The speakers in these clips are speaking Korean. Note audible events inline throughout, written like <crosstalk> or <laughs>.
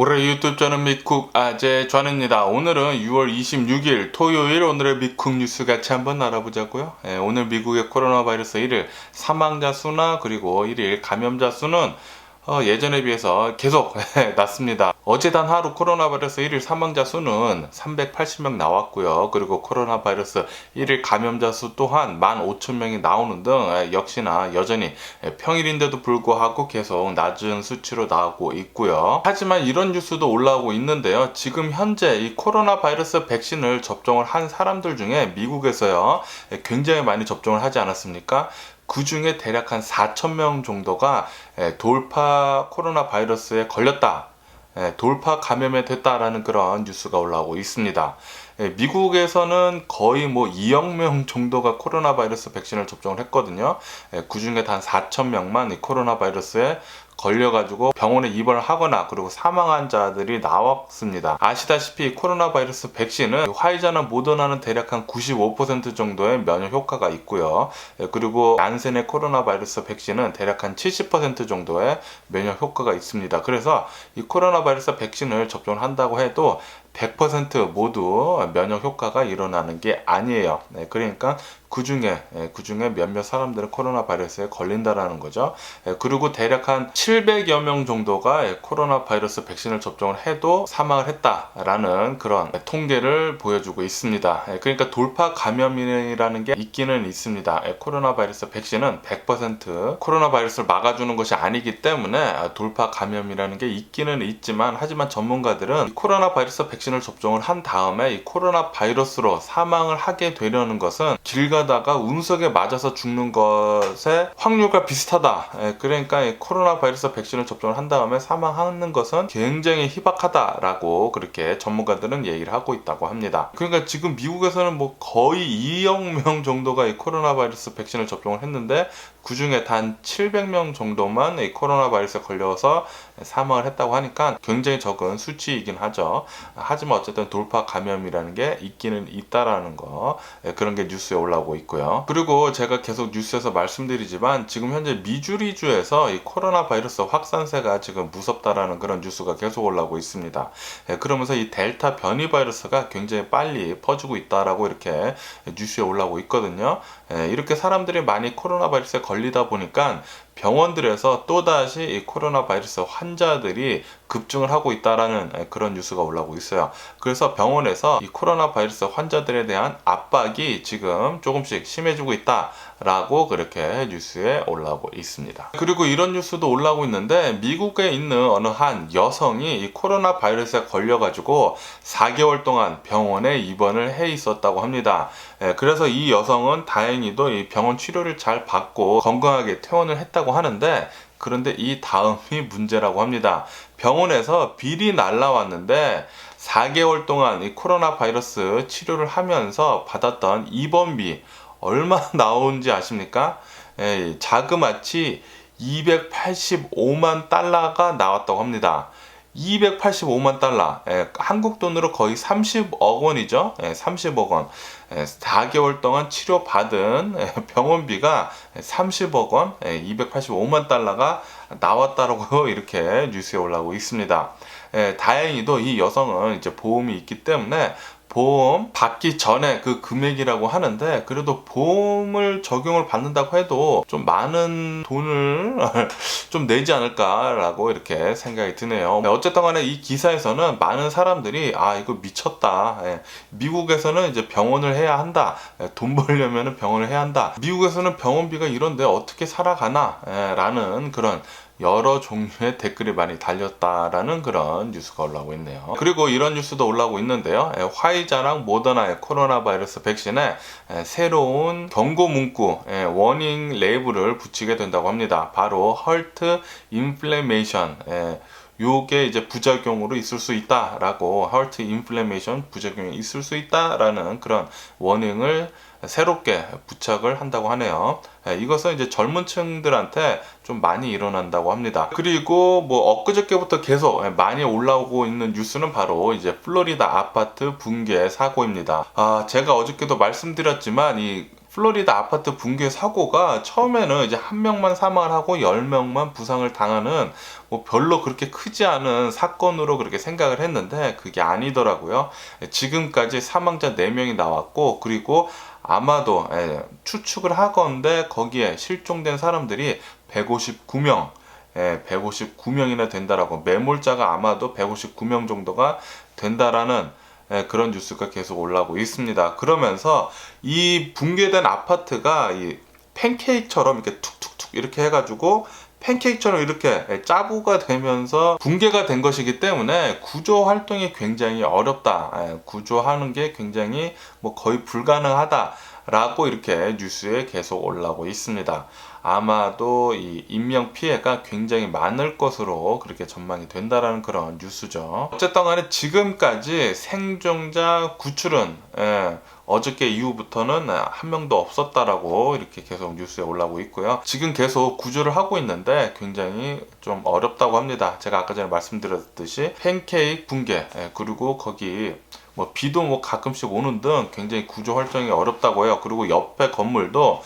올해 유튜브 저는 미쿡 아재 전입니다. 오늘은 6월 26일 토요일 오늘의 미쿡 뉴스 같이 한번 알아보자고요. 예, 오늘 미국의 코로나 바이러스 1일 사망자 수나 그리고 1일 감염자 수는 어, 예전에 비해서 계속 <laughs> 낮습니다. 어제 단 하루 코로나 바이러스 1일 사망자 수는 380명 나왔고요. 그리고 코로나 바이러스 1일 감염자 수 또한 15,000명이 나오는 등 에, 역시나 여전히 에, 평일인데도 불구하고 계속 낮은 수치로 나오고 있고요. 하지만 이런 뉴스도 올라오고 있는데요. 지금 현재 이 코로나 바이러스 백신을 접종을 한 사람들 중에 미국에서요. 에, 굉장히 많이 접종을 하지 않았습니까? 그 중에 대략 한 4천 명 정도가 에, 돌파 코로나 바이러스에 걸렸다. 에, 돌파 감염에 됐다라는 그런 뉴스가 올라오고 있습니다. 에, 미국에서는 거의 뭐 2억 명 정도가 코로나 바이러스 백신을 접종을 했거든요. 그 중에 단 4천 명만 이 코로나 바이러스에 걸려가지고 병원에 입원을 하거나 그리고 사망한 자들이 나왔습니다. 아시다시피 코로나 바이러스 백신은 화이자나 모더나는 대략 한 95% 정도의 면역 효과가 있고요. 예, 그리고 얀센의 코로나 바이러스 백신은 대략 한 70% 정도의 면역 효과가 있습니다. 그래서 이 코로나 바이러스 백신을 접종을 한다고 해도 100% 모두 면역 효과가 일어나는 게 아니에요. 네, 그러니까 그 중에 그 중에 몇몇 사람들은 코로나 바이러스에 걸린다라는 거죠. 예, 그리고 대략 한 700여 명 정도가 코로나 바이러스 백신을 접종을 해도 사망을 했다라는 그런 통계를 보여주고 있습니다. 예, 그러니까 돌파 감염이라는 게 있기는 있습니다. 예, 코로나 바이러스 백신은 100% 코로나 바이러스를 막아주는 것이 아니기 때문에 돌파 감염이라는 게 있기는 있지만 하지만 전문가들은 코로나 바이러스 백신 을 접종을 한 다음에 이 코로나 바이러스로 사망을 하게 되려는 것은 길 가다가 운석에 맞아서 죽는 것의 확률과 비슷하다. 예, 그러니까 코로나 바이러스 백신을 접종을 한 다음에 사망하는 것은 굉장히 희박하다라고 그렇게 전문가들은 얘기를 하고 있다고 합니다. 그러니까 지금 미국에서는 뭐 거의 2억 명 정도가 이 코로나 바이러스 백신을 접종을 했는데 그 중에 단 700명 정도만 이 코로나 바이러스에 걸려서 사망을 했다고 하니까 굉장히 적은 수치이긴 하죠. 하지만 어쨌든 돌파 감염이라는 게 있기는 있다라는 거 예, 그런 게 뉴스에 올라오고 있고요. 그리고 제가 계속 뉴스에서 말씀드리지만 지금 현재 미주리주에서 이 코로나 바이러스 확산세가 지금 무섭다라는 그런 뉴스가 계속 올라오고 있습니다. 예, 그러면서 이 델타 변이 바이러스가 굉장히 빨리 퍼지고 있다라고 이렇게 뉴스에 올라오고 있거든요. 예, 이렇게 사람들이 많이 코로나 바이러스에 걸리다 보니까 병원들에서 또다시 이 코로나 바이러스 환자들이 급증을 하고 있다라는 그런 뉴스가 올라오고 있어요. 그래서 병원에서 이 코로나 바이러스 환자들에 대한 압박이 지금 조금씩 심해지고 있다 라고 그렇게 뉴스에 올라오고 있습니다. 그리고 이런 뉴스도 올라오고 있는데 미국에 있는 어느 한 여성이 이 코로나 바이러스에 걸려가지고 4개월 동안 병원에 입원을 해 있었다고 합니다. 예, 그래서 이 여성은 다행히도 이 병원 치료를 잘 받고 건강하게 퇴원을 했다고 하는데 그런데 이 다음이 문제라고 합니다. 병원에서 비리 날라왔는데 4개월 동안 이 코로나 바이러스 치료를 하면서 받았던 입원비 얼마 <laughs> 나온지 아십니까? 예, 자그마치 285만 달러가 나왔다고 합니다. 285만 달러, 예, 한국 돈으로 거의 30억 원이죠. 예, 30억 원. 예, 4개월 동안 치료받은 예, 병원비가 30억 원, 예, 285만 달러가 나왔다라고 <laughs> 이렇게 뉴스에 올라오고 있습니다. 예, 다행히도 이 여성은 이제 보험이 있기 때문에 보험 받기 전에 그 금액이라고 하는데 그래도 보험을 적용을 받는다고 해도 좀 많은 돈을 <laughs> 좀 내지 않을까라고 이렇게 생각이 드네요. 네, 어쨌든 간에 이 기사에서는 많은 사람들이 아 이거 미쳤다. 예, 미국에서는 이제 병원을 해야 한다. 예, 돈 벌려면 병원을 해야 한다. 미국에서는 병원비가 이런데 어떻게 살아가나? 예, 라는 그런 여러 종류의 댓글이 많이 달렸다라는 그런 뉴스가 올라오고 있네요. 그리고 이런 뉴스도 올라오고 있는데요. 예, 화이자랑 모더나의 코로나 바이러스 백신에 예, 새로운 경고 문구, 예, 워닝 레이블을 붙이게 된다고 합니다. 바로 헐트 인플레메이션. 요게 이제 부작용으로 있을 수 있다라고 헐트 인플레메이션 부작용이 있을 수 있다라는 그런 워닝을 새롭게 부착을 한다고 하네요. 예, 이것은 이제 젊은 층들한테 좀 많이 일어난다고 합니다. 그리고 뭐 엊그저께부터 계속 많이 올라오고 있는 뉴스는 바로 이제 플로리다 아파트 붕괴 사고입니다. 아, 제가 어저께도 말씀드렸지만 이 플로리다 아파트 붕괴 사고가 처음에는 이제 한 명만 사망을 하고 열 명만 부상을 당하는 뭐 별로 그렇게 크지 않은 사건으로 그렇게 생각을 했는데 그게 아니더라고요. 지금까지 사망자 4명이 나왔고 그리고 아마도 예, 추측을 하건데 거기에 실종된 사람들이 159명 예, 159명이나 된다라고 매몰자가 아마도 159명 정도가 된다라는 예, 그런 뉴스가 계속 올라오고 있습니다. 그러면서 이 붕괴된 아파트가 이 팬케이크처럼 이렇게 툭툭툭 이렇게 해가지고 팬케이크처럼 이렇게 예, 짜부가 되면서 붕괴가 된 것이기 때문에 구조 활동이 굉장히 어렵다. 예, 구조하는 게 굉장히 뭐 거의 불가능하다 라고 이렇게 뉴스에 계속 올라오고 있습니다. 아마도 이 인명 피해가 굉장히 많을 것으로 그렇게 전망이 된다라는 그런 뉴스죠. 어쨌든 간에 지금까지 생존자 구출은 예, 어저께 이후부터는 한 명도 없었다라고 이렇게 계속 뉴스에 올라오고 있고요. 지금 계속 구조를 하고 있는데 굉장히 좀 어렵다고 합니다. 제가 아까 전에 말씀드렸듯이 팬케이크 붕괴 예, 그리고 거기 뭐 비도 뭐 가끔씩 오는 등 굉장히 구조 활동이 어렵다고 해요. 그리고 옆에 건물도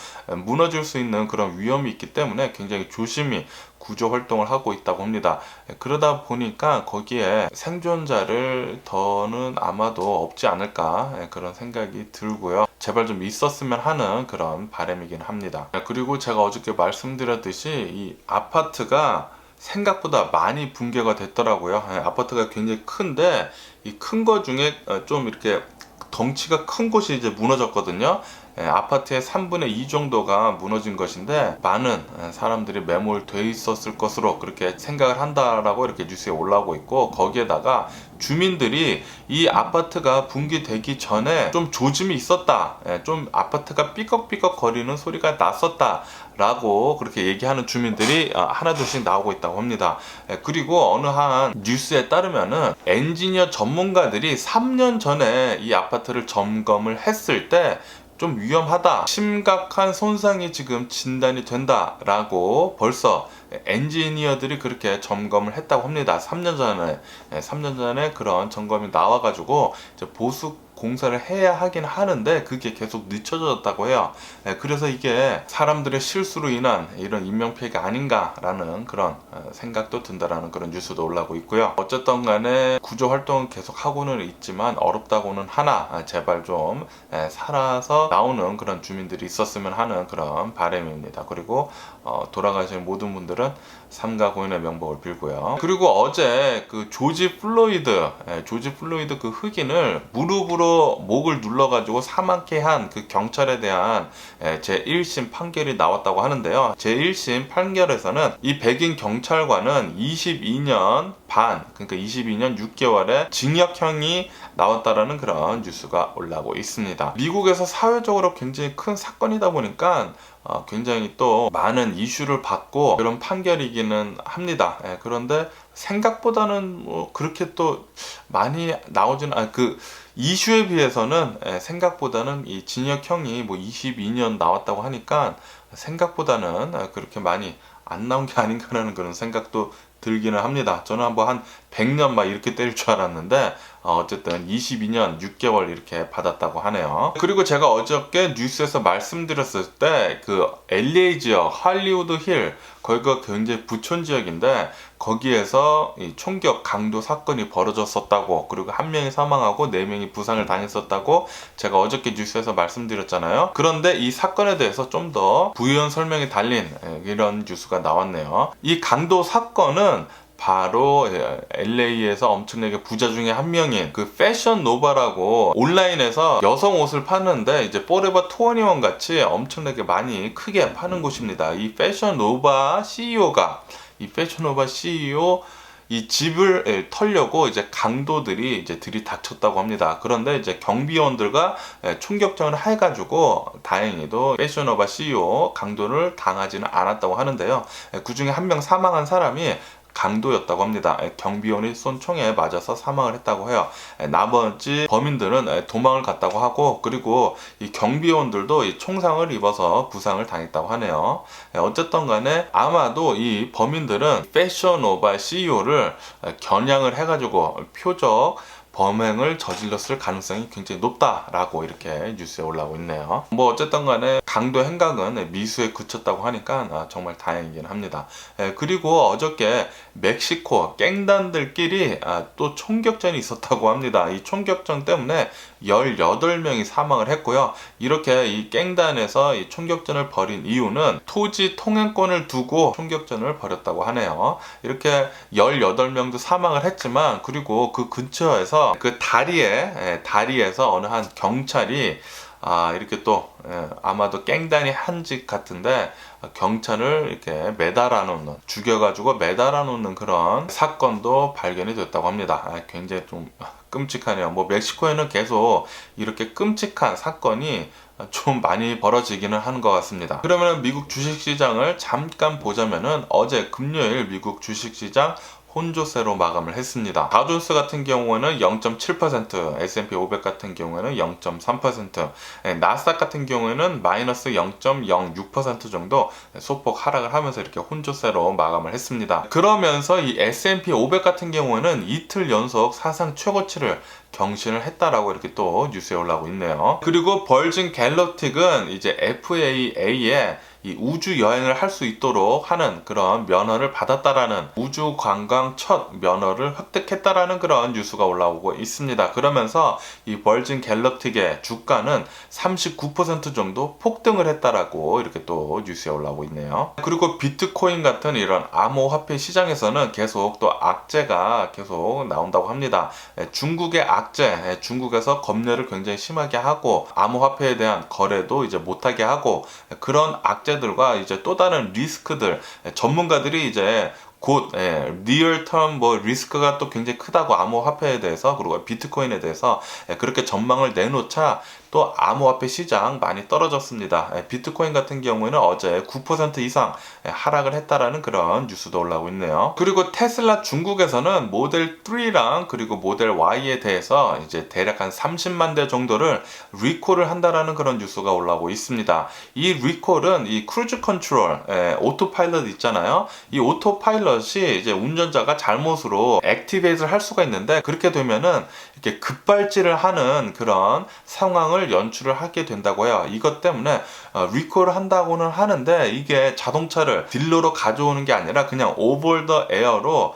무너질 수 있는 그런 위험이 있기 때문에 굉장히 조심히 구조 활동을 하고 있다고 합니다. 그러다 보니까 거기에 생존자를 더는 아마도 없지 않을까 그런 생각이 들고요. 제발 좀 있었으면 하는 그런 바람이긴 합니다. 그리고 제가 어저께 말씀드렸듯이 이 아파트가 생각보다 많이 붕괴가 됐더라고요. 예, 아파트가 굉장히 큰데 이 큰 거 중에 어, 좀 이렇게 덩치가 큰 곳이 이제 무너졌거든요. 예, 아파트의 3분의 2 정도가 무너진 것인데 많은 예, 사람들이 매몰돼 있었을 것으로 그렇게 생각을 한다라고 이렇게 뉴스에 올라오고 있고 거기에다가 주민들이 이 아파트가 붕괴되기 전에 좀 조짐이 있었다. 예, 좀 아파트가 삐걱삐걱 거리는 소리가 났었다. 라고 그렇게 얘기하는 주민들이 어, 하나둘씩 나오고 있다고 합니다. 그리고 어느 한 뉴스에 따르면은 엔지니어 전문가들이 3년 전에 이 아파트를 점검을 했을 때 좀 위험하다. 심각한 손상이 지금 진단이 된다라고 벌써 엔지니어들이 그렇게 점검을 했다고 합니다. 3년 전에 3년 전에 그런 점검이 나와가지고 보수 공사를 해야 하긴 하는데 그게 계속 늦춰졌다고 해요. 예, 그래서 이게 사람들의 실수로 인한 이런 인명 피해가 아닌가라는 그런 어, 생각도 든다라는 그런 뉴스도 올라오고 있고요. 어쨌든 간에 구조 활동은 계속 하고는 있지만 어렵다고는 하나 아, 제발 좀 예, 살아서 나오는 그런 주민들이 있었으면 하는 그런 바람입니다. 그리고 어, 돌아가신 모든 분들은 삼가 고인의 명복을 빌고요. 그리고 어제 그 조지 플로이드, 예, 조지 플로이드 그 흑인을 무릎으로 목을 눌러가지고 사망케 한 그 경찰에 대한 예, 제 1심 판결이 나왔다고 하는데요. 제 1심 판결에서는 이 백인 경찰관은 22년 반, 그러니까 22년 6개월의 징역형이 나왔다라는 그런 뉴스가 올라오고 있습니다. 미국에서 사회적으로 굉장히 큰 사건이다 보니까 어, 굉장히 또 많은 이슈를 받고 그런 판결이기는 합니다. 예, 그런데 생각보다는 뭐 그렇게 또 많이 나오지는 않, 그 이슈에 비해서는 예, 생각보다는 이 징역형이 뭐 22년 나왔다고 하니까 생각보다는 아, 그렇게 많이 안 나온 게 아닌가라는 그런 생각도 들기는 합니다. 저는 한번 한 100년 막 이렇게 때릴 줄 알았는데 어, 쨌든 22년 6개월 이렇게 받았다고 하네요. 그리고 제가 어저께 뉴스에서 말씀드렸을 때 그 LA 지역 할리우드 힐 거기가 굉장히 부촌 지역인데 거기에서 총격 강도 사건이 벌어졌었다고 그리고 한 명이 사망하고 네 명이 부상을 당했었다고 제가 어저께 뉴스에서 말씀드렸잖아요. 그런데 이 사건에 대해서 좀 더 부연 설명이 달린 예, 이런 뉴스가 나왔네요. 이 강도 사건은 바로 LA에서 예, 엄청나게 부자 중에 한 명인 그 패션 노바라고 온라인에서 여성 옷을 파는데 이제 포레버 투어니원 같이 엄청나게 많이 크게 파는 곳입니다. 이 패션 노바 CEO가 이 패션 노바 CEO 이 집을 예, 털려고 이제 강도들이 이제 들이닥쳤다고 합니다. 그런데 이제 경비원들과 예, 총격전을 해가지고 다행히도 패션오바 CEO 강도를 당하지는 않았다고 하는데요. 그 중에 한 명 사망한 사람이 강도였다고 합니다. 경비원이 쏜 총에 맞아서 사망을 했다고 해요. 나머지 범인들은 도망을 갔다고 하고 그리고 이 경비원들도 총상을 입어서 부상을 당했다고 하네요. 어쨌든 간에 아마도 이 범인들은 패션오바 CEO를 겨냥을 해가지고 표적 범행을 저질렀을 가능성이 굉장히 높다라고 이렇게 뉴스에 올라오고 있네요. 뭐 어쨌든 간에 강도 행각은 미수에 그쳤다고 하니까 아, 정말 다행이긴 합니다. 예, 그리고 어저께 멕시코 깽단들끼리 아, 또 총격전이 있었다고 합니다. 이 총격전 때문에 18명이 사망을 했고요. 이렇게 이 깽단에서 이 총격전을 벌인 이유는 토지 통행권을 두고 총격전을 벌였다고 하네요. 이렇게 18명도 사망을 했지만 그리고 그 근처에서 그 다리에 예, 다리에서 어느 한 경찰이 아 이렇게 또 예, 아마도 깽단이 한짓 같은데 경찰을 이렇게 매달아 놓는 죽여가지고 매달아 놓는 그런 사건도 발견이 됐다고 합니다. 아, 굉장히 좀 끔찍하네요. 뭐 멕시코에는 계속 이렇게 끔찍한 사건이 좀 많이 벌어지기는 하는 것 같습니다. 그러면 미국 주식시장을 잠깐 보자면은 어제 금요일 미국 주식시장 혼조세로 마감을 했습니다. 다존스 같은 경우에는 0.7%, S&P 500 같은 경우에는 0.3%, 예, 나스닥 같은 경우에는 마이너스 0.06% 정도 소폭 하락을 하면서 이렇게 혼조세로 마감을 했습니다. 그러면서 이 S&P 500 같은 경우에는 이틀 연속 사상 최고치를 경신을 했다라고 이렇게 또 뉴스에 올라오고 있네요. 그리고 벌진 갤럭틱은 이제 FAA에 이 우주 여행을 할 수 있도록 하는 그런 면허를 받았다라는 우주 관광 첫 면허를 획득했다라는 그런 뉴스가 올라오고 있습니다. 그러면서 이 벌진 갤럭틱의 주가는 39% 정도 폭등을 했다라고 이렇게 또 뉴스에 올라오고 있네요. 그리고 비트코인 같은 이런 암호화폐 시장에서는 계속 또 악재가 계속 나온다고 합니다. 예, 중국의 악재, 예, 중국에서 검열을 굉장히 심하게 하고 암호화폐에 대한 거래도 이제 못하게 하고 예, 그런 악재 들과 이제 또 다른 리스크들 예, 전문가들이 이제 곧 예, 리얼텀 뭐 리스크가 또 굉장히 크다고 암호화폐에 대해서 그리고 비트코인에 대해서 예, 그렇게 전망을 내놓자 또 암호화폐 시장 많이 떨어졌습니다. 예, 비트코인 같은 경우에는 어제 9% 이상 예, 하락을 했다라는 그런 뉴스도 올라오고 있네요. 그리고 테슬라 중국에서는 모델 3랑 그리고 모델 Y에 대해서 이제 대략 한 30만 대 정도를 리콜을 한다라는 그런 뉴스가 올라오고 있습니다. 이 리콜은 이 크루즈 컨트롤, 예, 오토파일럿 있잖아요. 이 오토파일럿이 이제 운전자가 잘못으로 액티베이트를 할 수가 있는데 그렇게 되면은 이렇게 급발진을 하는 그런 상황을 연출을 하게 된다고 해요. 이것 때문에 어, 리콜을 한다고는 하는데 이게 자동차를 딜러로 가져오는 게 아니라 그냥 오버 더 에어로 어,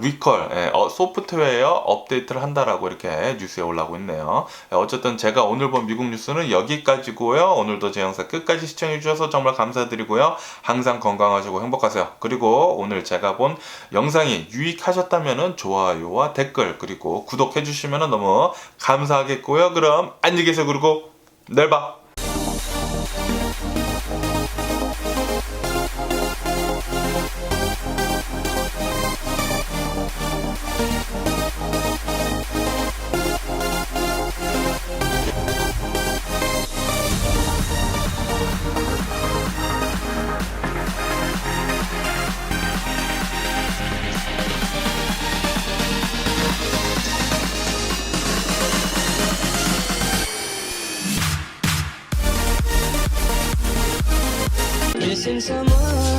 리콜, 예, 어, 소프트웨어 업데이트를 한다라고 이렇게 뉴스에 올라오고 있네요. 예, 어쨌든 제가 오늘 본 미국 뉴스는 여기까지고요. 오늘도 제 영상 끝까지 시청해 주셔서 정말 감사드리고요. 항상 건강하시고 행복하세요. 그리고 오늘 제가 본 영상이 유익하셨다면 좋아요와 댓글 그리고 구독해 주시면 너무 감사하겠고요. 그럼 안녕히 계세요. 그리고 내일 봐. sense of more